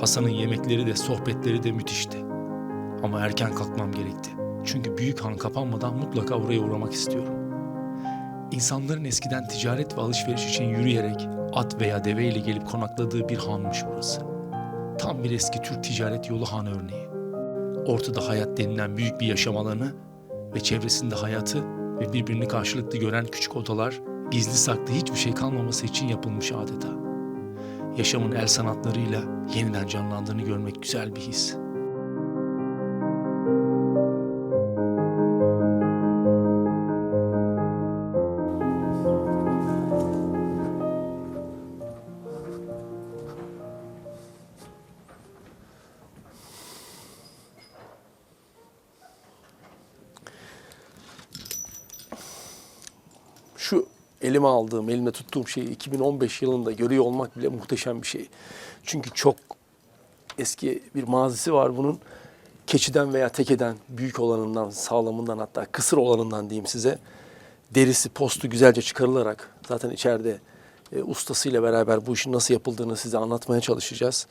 Hasan'ın yemekleri de sohbetleri de müthişti. Ama erken kalkmam gerekti. Çünkü büyük han kapanmadan mutlaka oraya uğramak istiyorum. İnsanların eskiden ticaret ve alışveriş için yürüyerek at veya deveyle gelip konakladığı bir hanmış burası. Tam bir eski Türk ticaret yolu han örneği. Ortada hayat denilen büyük bir yaşam alanı ve çevresinde hayatı ve birbirini karşılıklı gören küçük odalar gizli saklı hiçbir şey kalmaması için yapılmış adeta. Yaşamın el sanatlarıyla yeniden canlandığını görmek güzel bir his. Elime aldığım, elimde tuttuğum şeyi 2015 yılında görüyor olmak bile muhteşem bir şey. Çünkü çok eski bir mazisi var bunun. Keçiden veya tekeden, büyük olanından, sağlamından hatta kısır olanından diyeyim size. Derisi, postu güzelce çıkarılarak zaten içeride e, ustasıyla beraber bu işin nasıl yapıldığını size anlatmaya çalışacağız.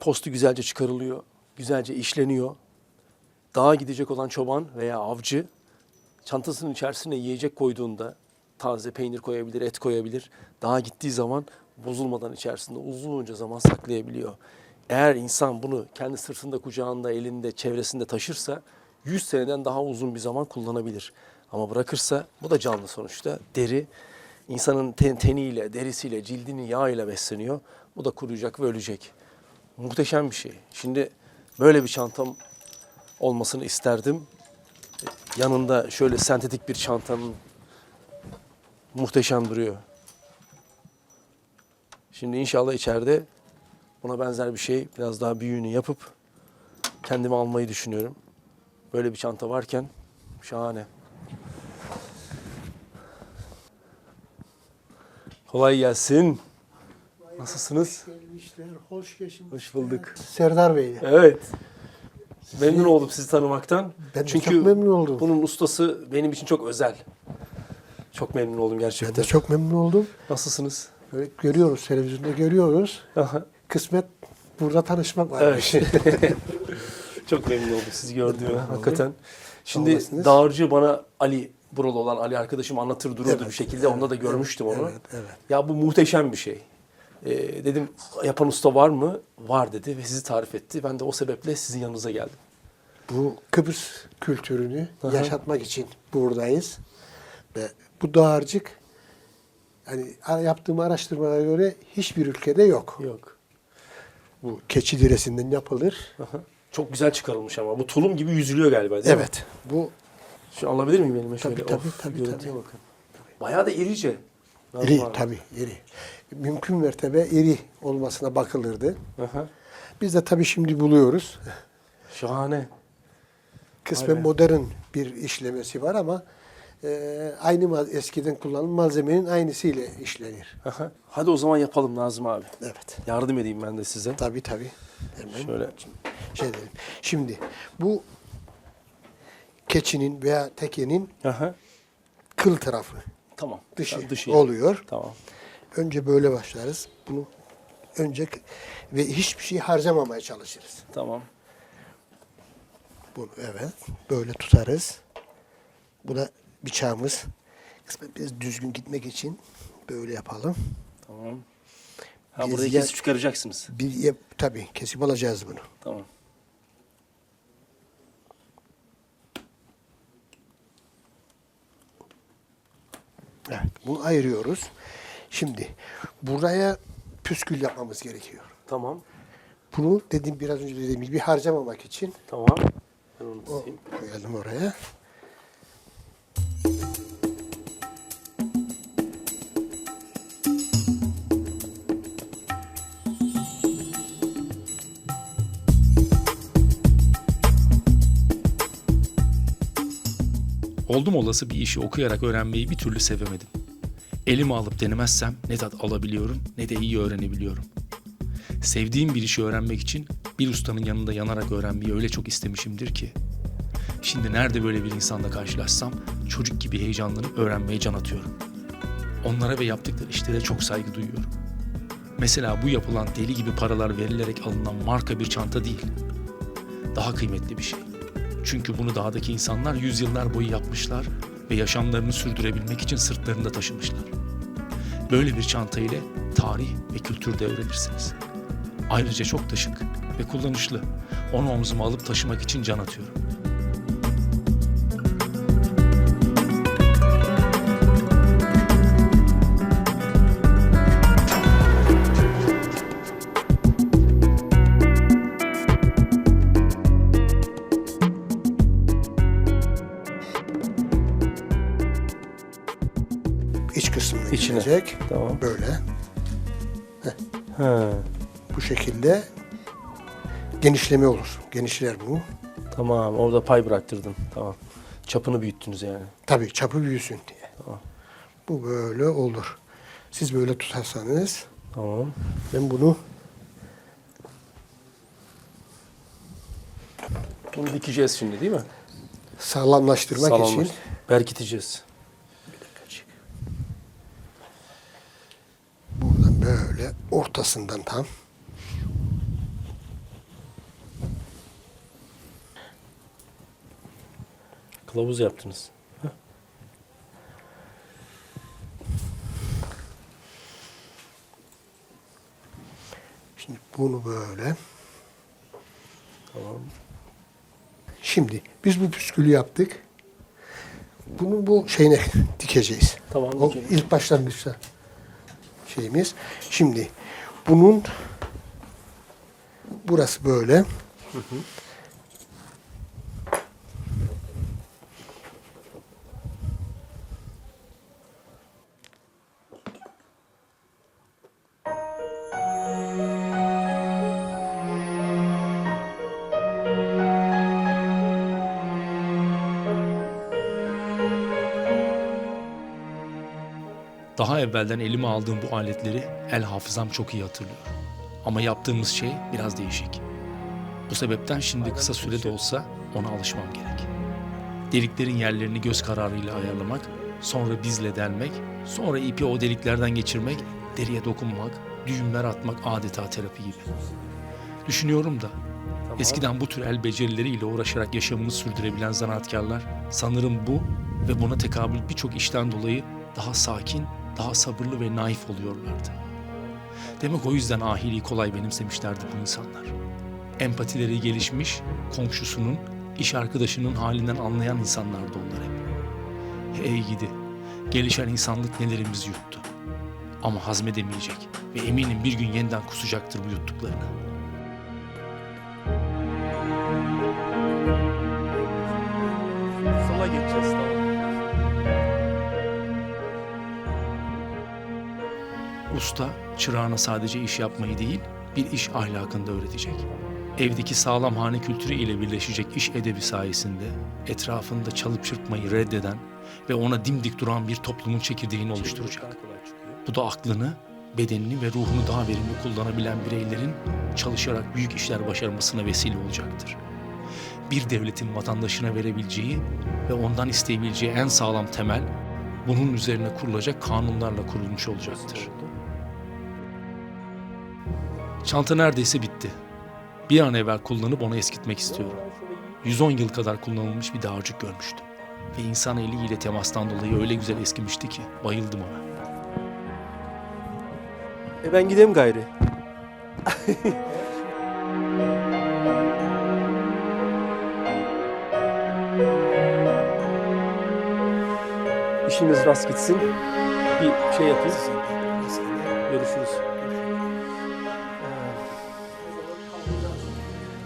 Postu güzelce çıkarılıyor, güzelce işleniyor. Dağa gidecek olan çoban veya avcı çantasının içerisine yiyecek koyduğunda taze peynir koyabilir, et koyabilir. Daha gittiği zaman bozulmadan içerisinde uzunca zaman saklayabiliyor. Eğer insan bunu kendi sırtında, kucağında, elinde, çevresinde taşırsa 100 seneden daha uzun bir zaman kullanabilir. Ama bırakırsa bu da canlı sonuçta. Deri insanın ten, teniyle, derisiyle, cildinin yağıyla besleniyor. Bu da kuruyacak ve ölecek. Muhteşem bir şey. Şimdi böyle bir çantam olmasını isterdim yanında şöyle sentetik bir çantanın muhteşem duruyor. Şimdi inşallah içeride buna benzer bir şey biraz daha büyüğünü yapıp kendime almayı düşünüyorum. Böyle bir çanta varken şahane. Kolay gelsin. Nasılsınız? Gelmişler, hoş geçin. Hoş bulduk. Serdar Bey. Evet. Memnun oldum sizi tanımaktan. Ben Çünkü çok memnun oldum. bunun ustası benim için çok özel. Çok memnun oldum Ben gerçekten. de çok memnun oldum. Nasılsınız? Böyle görüyoruz, televizyonda görüyoruz. Aha, Kısmet burada tanışmak var. evet. çok memnun oldum sizi gördüğüme Memnun oldum. hakikaten. Şimdi dağırcı bana Ali buralı olan Ali arkadaşım anlatır dururdu Evet, bir şekilde. Onda da görmüştüm onu. Evet, evet. Ya bu muhteşem bir şey. Ee, dedim yapan usta var mı? Var dedi ve sizi tarif etti. Ben de o sebeple sizin yanınıza geldim. Bu Kıbrıs kültürünü Aha. yaşatmak için buradayız. Ve bu dağarcık hani yaptığım araştırmalara göre hiçbir ülkede yok. Yok. Bu keçi derisinden yapılır. Aha. Çok güzel çıkarılmış ama. Bu tulum gibi yüzülüyor galiba değil mi? Evet. Bu Şu alabilir miyim elime şöyle? Tabii, tabii, Of, tabii, tabii. bakın. Bayağı da irice. Nazım iri Hanım. tabii iri. Mümkün mertebe iri olmasına bakılırdı. Aha. Biz de tabii şimdi buluyoruz. Şahane. Kısmen modern bir işlemesi var ama e, aynı eskiden kullanılan malzemenin aynısıyla işlenir. Aha. Hadi o zaman yapalım Nazım abi. Evet. Yardım edeyim ben de size. Tabii tabii. Hemen Şöyle. şey edelim. Şimdi bu keçinin veya tekenin Aha. kıl tarafı Tamam. dışı, Ha, dışı. oluyor. Tamam. Önce böyle başlarız. Bunu önce ve hiçbir şey harcamamaya çalışırız. Tamam. Bunu evet böyle tutarız. Bu da bıçağımız. Kısmen biraz düzgün gitmek için böyle yapalım. Tamam. Ha Biz burayı ya- kesip çıkaracaksınız. Bir yap, tabii kesip alacağız bunu. Tamam. Evet. Bunu ayırıyoruz. Şimdi buraya püskül yapmamız gerekiyor. Tamam. Bunu dediğim biraz önce dediğim gibi harcamamak için Tamam. Ben onu o tutayım. koyalım oraya. Oldum olası bir işi okuyarak öğrenmeyi bir türlü sevemedim. Elime alıp denemezsem ne tat alabiliyorum ne de iyi öğrenebiliyorum. Sevdiğim bir işi öğrenmek için bir ustanın yanında yanarak öğrenmeyi öyle çok istemişimdir ki. Şimdi nerede böyle bir insanla karşılaşsam çocuk gibi heyecanlanıp öğrenmeye can atıyorum. Onlara ve yaptıkları işlere çok saygı duyuyorum. Mesela bu yapılan deli gibi paralar verilerek alınan marka bir çanta değil. Daha kıymetli bir şey. Çünkü bunu dağdaki insanlar yüzyıllar boyu yapmışlar ve yaşamlarını sürdürebilmek için sırtlarında taşımışlar. Böyle bir çanta ile tarih ve kültür de öğrenirsiniz. Ayrıca çok da şık ve kullanışlı. Onu omzuma alıp taşımak için can atıyorum. Tamam. Böyle. He. Bu şekilde genişleme olur. Genişler bu. Tamam orada pay bıraktırdın. Tamam. Çapını büyüttünüz yani. Tabii çapı büyüsün diye. Tamam. Bu böyle olur. Siz böyle tutarsanız Tamam. ben bunu Bunu dikeceğiz şimdi değil mi? sağlamlaştırmak Sağlamlaş- için Berkiteceğiz. buradan böyle ortasından tam Kılavuz yaptınız. Şimdi bunu böyle. Tamam. Şimdi biz bu püskülü yaptık. Bunu bu şeyine dikeceğiz. Tamam, O dikelim. ilk başlangıçta şeyimiz. Şimdi bunun burası böyle. Daha evvelden elime aldığım bu aletleri el hafızam çok iyi hatırlıyor. Ama yaptığımız şey biraz değişik. Bu sebepten şimdi kısa sürede olsa ona alışmam gerek. Deliklerin yerlerini göz kararıyla ayarlamak, sonra bizle delmek, sonra ipi o deliklerden geçirmek, deriye dokunmak, düğümler atmak adeta terapi gibi. Düşünüyorum da eskiden bu tür el becerileriyle uğraşarak yaşamını sürdürebilen zanaatkarlar sanırım bu ve buna tekabül birçok işten dolayı daha sakin, daha sabırlı ve naif oluyorlardı. Demek o yüzden ahiliği kolay benimsemişlerdi bu insanlar. Empatileri gelişmiş, komşusunun, iş arkadaşının halinden anlayan insanlardı onlar hep. Hey gidi, gelişen insanlık nelerimizi yuttu. Ama hazmedemeyecek ve eminim bir gün yeniden kusacaktır bu yuttuklarını. Sola geçeceğiz tamam. Usta çırağına sadece iş yapmayı değil, bir iş ahlakını da öğretecek. Evdeki sağlam hane kültürü ile birleşecek iş edebi sayesinde etrafında çalıp çırpmayı reddeden ve ona dimdik duran bir toplumun çekirdeğini oluşturacak. Bu da aklını, bedenini ve ruhunu daha verimli kullanabilen bireylerin çalışarak büyük işler başarmasına vesile olacaktır. Bir devletin vatandaşına verebileceği ve ondan isteyebileceği en sağlam temel bunun üzerine kurulacak kanunlarla kurulmuş olacaktır. Çanta neredeyse bitti. Bir an evvel kullanıp onu eskitmek istiyorum. 110 yıl kadar kullanılmış bir dağarcık görmüştüm. Ve insan eliyle temastan dolayı öyle güzel eskimişti ki bayıldım ona. E ben gideyim gayri. İşiniz rast gitsin. Bir şey yapayım. Görüşürüz.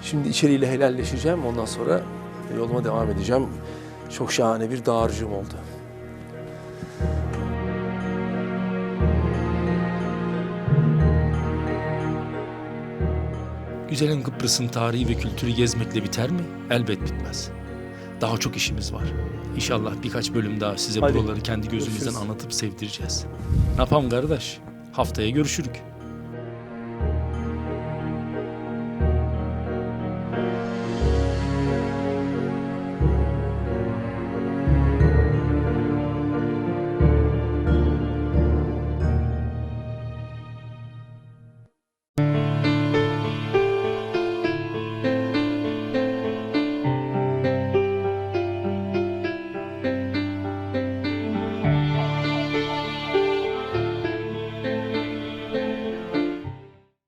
Şimdi içeriğiyle helalleşeceğim. Ondan sonra yoluma devam edeceğim. Çok şahane bir dağarcığım oldu. Güzelin Kıbrıs'ın tarihi ve kültürü gezmekle biter mi? Elbet bitmez. Daha çok işimiz var. İnşallah birkaç bölüm daha size Hadi. buraları kendi gözümüzden Görüşürüz. anlatıp sevdireceğiz. Ne yapalım kardeş? Haftaya görüşürük.